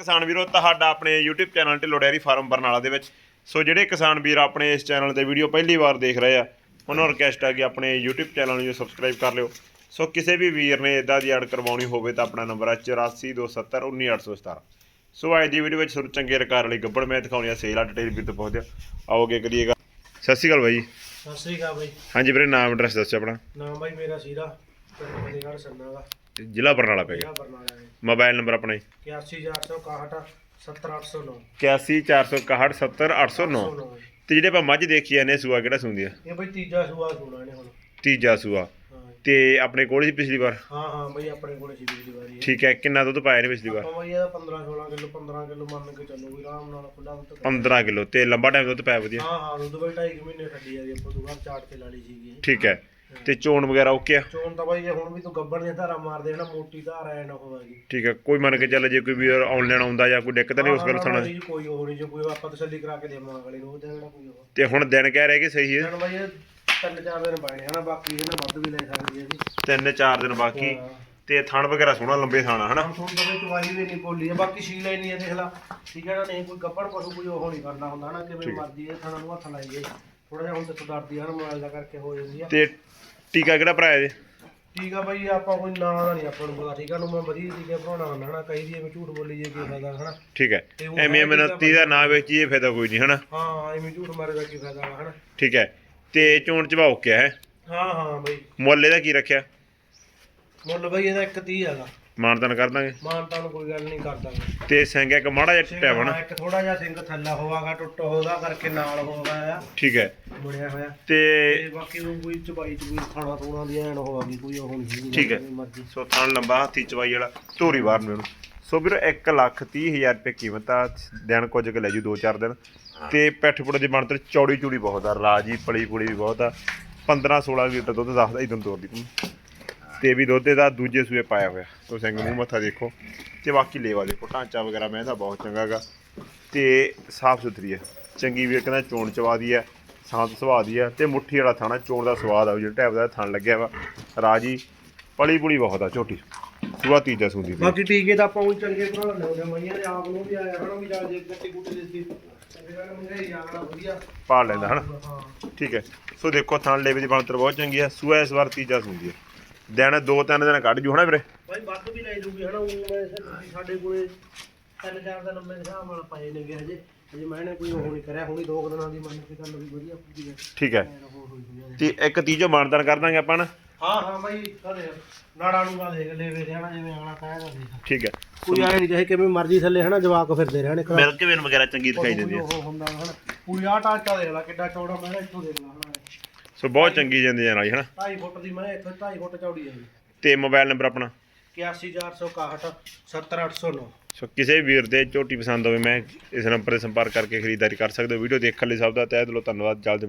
ਕਿਸਾਨ ਵੀਰੋ ਤੁਹਾਡਾ ਆਪਣੇ YouTube channel Dhillon dairy farm Barnala ਦੇ ਵਿੱਚ। ਸੋ ਜਿਹੜੇ ਕਿਸਾਨ ਵੀਰ ਆਪਣੇ ਇਸ ਚੈਨਲ ਤੇ ਵੀਡੀਓ ਪਹਿਲੀ ਵਾਰ ਦੇਖ ਰਹੇ ਆ ਉਹਨਾਂ ਨੂੰ ਰਿਕਵੈਸਟ ਹੈ ਕਿ ਆਪਣੇ YouTube ਚੈਨਲ ਨੂੰ ਸਬਸਕ੍ਰਾਈਬ ਕਰ ਲਿਓ। ਸੋ ਕਿਸੇ ਵੀ ਵੀਰ ਨੇ ਇਦਾਂ ਦੀ ਐਡ ਕਰਵਾਉਣੀ ਹੋਵੇ ਤਾਂ ਆਪਣਾ ਨੰਬਰ ਹੈ 8427191817 ਸੋ ਅੱਜ ਦੀ ਵੀਡੀਓ ਵਿੱਚ ਤੁਹਾਨੂੰ ਚੰਗੇ ਰਕਾਰ ਵਾਲੀ ਗੱਬੜ ਮੈਂ ਦਿਖਾਉਣੀ ਆ ਸੇਲ ਆ ਡਿਟੇਲ ਵੀਰ ਤੋਂ ਪਹੁੰਚਦੇ ਆਓਗੇ ਕਰੀਏਗਾ ਸਤਿ ਸ਼੍ਰੀ ਅਕਾਲ ਬਾਈ। ਸਤਿ ਸ੍ਰੀ ਅਕਾਲ ਬਾਈ। ਹਾਂਜੀ ਵੀਰੇ ਨਾਮ ਐਡਰੈਸ ਦੱਸੋ ਆਪਣਾ। ਨਾਮ ਬਾਈ ਮੇਰਾ ਸੀਰਾ ਪਿੰਡ ਸੰਨਾ ਦਾ। ਤੇ ਜ਼ਿਲ੍ਹਾ ਬਰਨਾਲਾ ਪੈ ਗਿਆ। ਬਰਨਾਲਾ ਹੈ ਮੋਬਾਈਲ ਨੰਬਰ ਆਪਣਾ ਜੀ। 81461 70809 8146670809 ਤੇ ਜਿਹੜੇ ਆਪਾਂ ਮੱਝ ਦੇਖੀ ਜਾਂਦੇ ਸੂਆ ਕਿਹੜਾ ਸੁੰਦੀ ਆ? ਇਹ ਬਾਈ ਤੀਜਾ ਸੂਆ ਸੂਣਾ ਨੇ ਹੁਣ। ਤੀਜਾ ਸੂਆ। ਤੇ ਆਪਣੇ ਕੋਲ ਸੀ ਪਿਛਲੀ ਵਾਰ? ਹਾਂ ਹਾਂ ਬਾਈ ਆਪਣੇ ਕੋਲੇ ਸੀ ਪਿਛਲੀ ਵਾਰੀ ਇਹ। ਠੀਕ ਹੈ ਕਿੰਨਾ ਦੁੱਧ ਪਾਇਆ ਨੇ ਪਿਛਲੀ ਵਾਰ? ਆਪਾਂ ਬਾਈ ਇਹਦਾ 15 16 ਕਿਲੋ 15 ਕਿਲੋ ਮੰਨ ਕੇ ਚੱਲੋ ਵੀ ਆਰਾਮ ਨਾਲ ਖੁੱਲਾ ਦੁੱਧ 15 ਕਿਲੋ ਤੇ ਲੰਬਾ ਟਾਈਮ ਦੁੱਧ ਪਾਇਆ ਵਧੀਆ? ਹਾਂ ਹਾਂ ਦੁੱਧ ਬਾਈ 2.5 ਮਹੀਨੇ ਛੱਡੀ ਆ ਜੀ ਆਪਾਂ ਦੁਬਾਰਾ ਚਾਟ ਤੇ ਲਾ ਲਈ ਸੀਗੀ ਇਹ। ਠੀਕ ਹੈ ਤੇ ਚੋਣ ਵਗੈਰਾ ਓਕੇ ਆ? ਚੋਣ ਤਾਂ ਬਾਈ ਜੇ ਹੁਣ ਵੀ ਤੂੰ ਗੱਬੜ ਦੀਆਂ ਧਾਰਾ ਮਾਰਦੇ ਹਨਾ ਮੋਟੀ ਧਾਰ ਐ ਨਾ ਹੋਵੇਗੀ ਠੀਕ ਹੈ ਕੋਈ ਮੰਨ ਕੇ ਚੱਲ ਜੇ ਕੋਈ ਵੀ ਆਨਲਾਈਨ ਆਉਂਦਾ ਜਾਂ ਕੋਈ ਦਿੱਕਤ ਨਹੀਂ ਉਸ ਗੱਲ ਸੁਣਾ ਜੀ ਕੋਈ ਨਹੀਂ ਜੇ ਕੋਈ ਆਪਾਂ ਤਸੱਲੀ ਕਰਾ ਕੇ ਦੇਵਾਂਗੇ ਅਗਲੇ ਨੂੰ ਉਹ ਦੇਣਾ ਕੋਈ ਉਹ। ਤੇ ਹੁਣ ਦਿਨ ਕਹਿ ਰਹੇ ਕਿ ਸਹੀ ਹੈ? ਦਿਨ ਬਾਈ ਇਹ ਤਿੰਨ ਚਾਰ ਦਿਨ ਹਨਾ ਬਾਕੀ ਇਹਨਾਂ ਵੱਧ ਵੀ ਲੈ ਸਕਦੀ ਹੈ ਜੀ। ਤਿੰਨ ਚਾਰ ਦਿਨ ਬਾਕੀ ਹਾਂ। ਤੇ ਥਣ ਵਗੈਰਾ ਸੋਹਣਾ ਲੰਬੇ ਥਾਣਾ ਹਨਾ? ਹੁਣ ਤੁਹਾਨੂੰ ਤਾਂ ਚਵਾਈ ਵੀ ਨਹੀਂ ਬੋਲੀ ਹੈ ਬਾਕੀ ਸ਼ੀਲ ਹੀ ਨਹੀਂ ਹੈ ਦੇਖ ਲਾ। ਠੀਕ ਹੈ ਨਾ ਨਹੀਂ ਕੋਈ ਗੱਪੜ ਪਸ਼ੂ ਕੋਈ ਉਹ ਨਹੀਂ ਕਰਨਾ ਹੁੰਦਾ ਨਾ ਕਿਵੇਂ ਮਰਦੀ ਹੈ ਥਾਣਾ ਨੂੰ ਹੱਥ ਲਾਈਏ। ਥੋੜਾ ਜਿਹਾ ਹੁਣ ਤੇ ਸੁਧਾਰਦੀ ਆ ਨਾ ਮੋਬਾਈਲ ਦਾ ਕਰਕੇ ਹੋ ਜਾਂਦੀ ਆ। ਤੇ ਟੀਕਾ ਕਿਹੜਾ ਭਰਾਇਆ ਜੇ? ਠੀਕ ਆ ਬਾਈ ਆਪਾਂ ਕੋਈ ਨਾਂ ਦਾ ਨਹੀਂ ਆਪਾਂ ਨੂੰ ਪਤਾ ਠੀਕ ਆ ਨੂੰ ਮੈਂ ਵਧੀਆ ਟੀਕੇ ਬਣਾਉਣਾ ਹੁੰਦਾ ਹਨਾ ਕਈ ਦੀ ਐਵੇਂ ਝੂਠ ਬੋਲੀ ਜੇ ਕੀ ਫਾਇਦਾ ਹਨਾ। ਠੀਕ ਹੈ ਐਵੇਂ ਐਵੇਂ ਟੀਕਾ ਨੱਤੀ ਦਾ ਨਾਂ ਵੇਚੀਏ ਫਾਇਦਾ ਕੋਈ ਨਹੀਂ ਹਨਾ? ਹਾਂ ਐਵੇਂ ਝੂਠ ਮਾਰੇ ਦਾ ਕੀ ਫਾਇਦਾ ਹਨਾ। ਠੀਕ ਹੈ। ਤੇ ਚੋਣ ਚਵਾ ਓਕੇ ਹੈ? ਹਾਂ ਹਾਂ ਬਾਈ। ਮੁੱਲ ਇਹਦਾ ਕੀ ਰੱਖਿਆ? ਮੁੱਲ ਬਾਈ ਇਹਦਾ 130 ਹੈਗਾ। ਮਾਨਤਨ ਕਰ ਦਾਂਗੇ। ਮਾਨਤਾ ਨੂੰ ਕੋਈ ਗੱਲ ਨਹੀਂ ਕਰਦਾ। ਤੇ ਸਿੰਘ ਇੱਕ ਮਾੜਾ ਜਿਹਾ ਟੁੱਟਿਆ ਵਾ ਨਾ। ਹਾਂ, ਇੱਕ ਥੋੜਾ ਜਿਹਾ ਸਿੰਘ ਥੱਲਾ ਹੋਵਾਗਾ ਟੁੱਟ ਹੋਗਾ ਕਰਕੇ ਨਾਲ ਹੋਗਾ ਆ। ਠੀਕ ਹੈ। ਬਣਿਆ ਹੋਇਆ। ਤੇ ਤੇ ਬਾਕੀ ਉਹ ਕੋਈ ਚਬਾਈ ਚ ਕੋਈ ਖਾਣਾ ਥੋਣਾ ਦੀ ਐਨ ਹੋਵਾਗੀ ਕੋਈ ਉਹ ਨਹੀਂ ਠੀਕ ਹੈ। ਸੋ ਥਣ ਲੰਬਾ ਹਾਥੀ ਚਵਾਈ ਵਾਲਾ ਧੂਰੀ ਬਾਹਰ ਨੂੰ ਇਹਨੂੰ। ਸੋ ਵੀਰੋ 1 ਲੱਖ 30 ਹਜ਼ਾਰ ਰੁਪਏ ਕੀਮਤ ਆ। ਦਿਨ ਕੁਝ ਕੁ ਲੈ ਜੂ 2-4 ਦਿਨ। ਤੇ ਪੈਠ ਪੁੜੇ ਦੀ ਬਣਤਰ ਚੌੜੀ ਚੂੜੀ ਬਹੁਤ ਆ ਰਾਜੀ ਪਲੀ ਪੁਲੀ ਵੀ ਬਹੁਤ ਆ। 15-16 ਲੀਟਰ ਦੁੱਧ ਦੱਸਦਾ ਇਦੋਂ ਤੋਰ ਦੀ। ਤੇ ਵੀ ਦੁੱਧ ਦਾ ਦੂਜੇ ਸੂਏ ਪਾਇਆ ਹੋਇਆ। ਤੋ ਸਿੰਘ ਮੂੰਹ ਮੱਥਾ ਦੇਖੋ। ਤੇ ਬਾਕੀ ਲੇਵਾ ਦੇਖੋ ਢਾਂਚਾ ਵਗੈਰਾ ਮੈਂ ਤਾਂ ਬਹੁਤ ਚੰਗਾ ਗਾ ਤੇ ਸਾਫ਼ ਸੁਥਰੀ ਹੈ ਚੰਗੀ ਵੀ ਕਹਿੰਦਾ ਚੋਣ ਚਵਾ ਦੀ ਹੈ ਸ਼ਾਂਤ ਸੁਭਾਅ ਦੀ ਹੈ ਤੇ ਮੁੱਠੀ ਵਾਲਾ ਥਾਣਾ ਚੋਣ ਦਾ ਸਵਾਦ ਆ ਜਿਹੜਾ ਟੈਪ ਦਾ ਥਣ ਲੱਗਿਆ ਵਾ। ਰਾਜੀ ਪਲੀ ਪੁਲੀ ਬਹੁਤ ਆ ਝੋਟੀ। ਸੂਆ ਤੀਜਾ ਸੁੰਦੀ ਦੀ ਬਾਕੀ ਟੀਕੇ ਤਾਂ ਆਪਾਂ ਉਹ ਚੰਗੇ ਭਰਾ ਲਾਉਂਦੇ ਮਈਆਂ ਦੇ ਆਪ ਨੂੰ ਵੀ ਆਇਆ ਹਨਾ ਵੀ ਜਾ ਜੇ ਗੱਟੀ ਗੁੱਟੀ ਗੱਲ ਵਧੀਆ। ਪਾਲ ਲੈਂਦਾ ਹਨਾ। ਠੀਕ ਹੈ। ਸੋ ਦੇਖੋ ਥਣ ਲੇਵੇ ਦੀ ਬਣਤਰ ਬਹੁਤ ਚੰਗੀ ਹੈ। ਸੂਆ ਇਸ ਵਾਰ ਤੀਜਾ ਸੁੰਦੀ ਹੈ। ਦਿਨ ਦੋ ਤਿੰਨ ਦਿਨ ਕੱਢ ਜੂ ਹਨਾ ਵੀਰੇ। ਬਾਈ ਵੱਧ ਵੀ ਲੈ ਜੂਗੀ ਹਨਾ ਉਹ ਮੈਂ ਸਾਡੇ ਕੋਲੇ ਤਿੰਨ ਚਾਰ ਦਿਨ ਮੇਰੇ ਹਿਸਾਬ ਨਾਲ ਪਏ ਨੇਗੇ ਹਜੇ। ਹਜੇ ਮੈਂ ਇਹਨੇ ਕੋਈ ਉਹ ਨਹੀਂ ਕਰਿਆ ਹੁਣੀ ਦੋ ਦਿਨਾਂ ਦੀ ਮੰਨ ਕੇ ਚੱਲ ਵੀ ਵਧੀਆ ਪੂਰੀ ਹੈ। ਠੀਕ ਹੈ। ਤੇ ਇੱਕ ਤੀਜੋ ਮਾਨਦਾਨ ਕਰ ਦਾਂਗੇ ਆਪਾਂ ਨਾ। ਹਾਂ ਹਾਂ ਬਾਈ ਕਦੇ ਨਾੜਾ ਨੂੰ ਗਾ ਦੇਖ ਲੈ ਵੇ ਰਹਿਣਾ ਜਿਵੇਂ ਆਣਾ ਕਹਿਦਾ ਦੇਖ ਠੀਕ ਹੈ। ਕੋਈ ਆਏ ਨਹੀਂ ਚਾਹੇ ਕਿਵੇਂ ਮਰਜ਼ੀ ਥੱਲੇ ਹਨਾ ਜਵਾਕ ਫਿਰਦੇ ਰਹਿਣੇ ਘਰਾਂ। ਮਿਲਕ ਵੇਨ ਵਗੈਰਾ ਚੰਗੀ ਦਿਖਾਈ ਦਿੰਦੀ ਹੈ ਉਹ ਹੁੰਦਾ ਹਨਾ। ਪੂਰੀ ਆ ਟਾਂਚਾ ਦੇਖ ਲੈ ਕਿੱਡਾ ਚੌੜਾ ਮੈਂ ਇੱਥੋਂ ਦੇਖ ਲੈ ਹਨਾ। ਸੋ ਬਹੁਤ ਚੰਗੀ ਜਾਂਦੀ ਹੈ ਨਾਲ ਹਨਾ। 2.5 ਫੁੱਟ ਦੀ ਮੈਂ ਇੱਥੋਂ 2.5 ਫੁੱਟ ਚੌੜੀ ਹੈ ਜੀ। ਤੇ ਮੋਬਾਈਲ ਨੰਬਰ ਆਪਣਾ? 81461 70809 ਸੋ ਕਿਸੇ ਵੀਰ ਦੇ ਝੋਟੀ ਪਸੰਦ ਹੋਵੇ ਮੈਂ ਇਸ ਨੰਬਰ ਤੇ ਸੰਪਰਕ ਕਰਕੇ ਖਰੀਦਦਾਰੀ ਕਰ ਸਕਦੇ ਹੋ ਵੀਡੀਓ ਦੇਖਣ ਲਈ ਸਭ ਦਾ ਤਹਿ ਦਿਲੋਂ ਧੰਨਵਾਦ ਜਲਦ